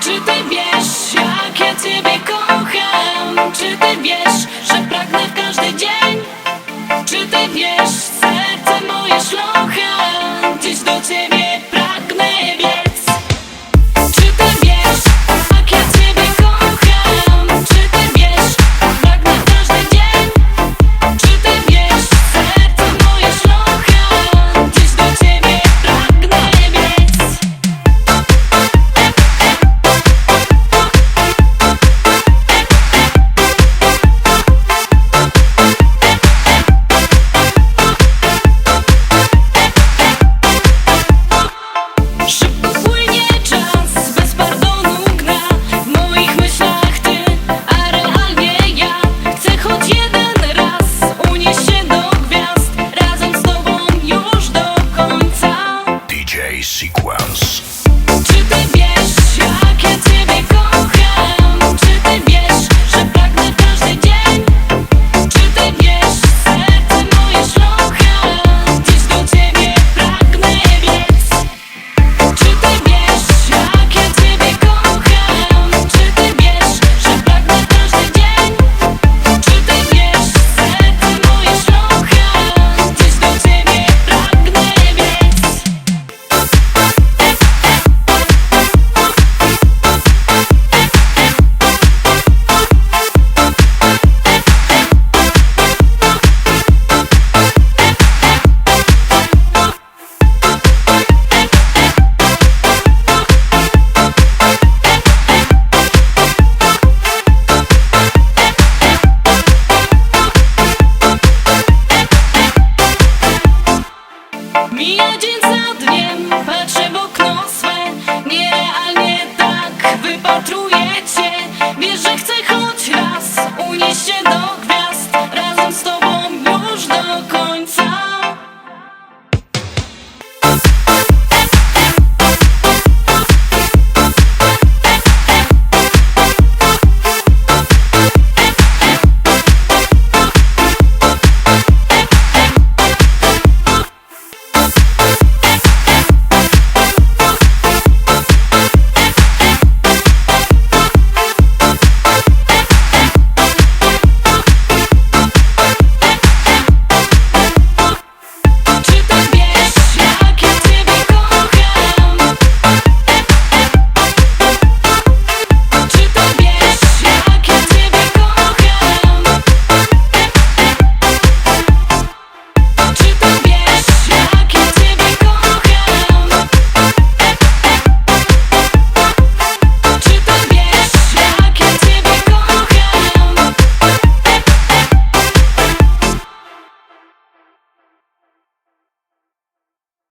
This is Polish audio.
Czy ty wiesz, jak ja ciebie kocham? Czy ty wiesz,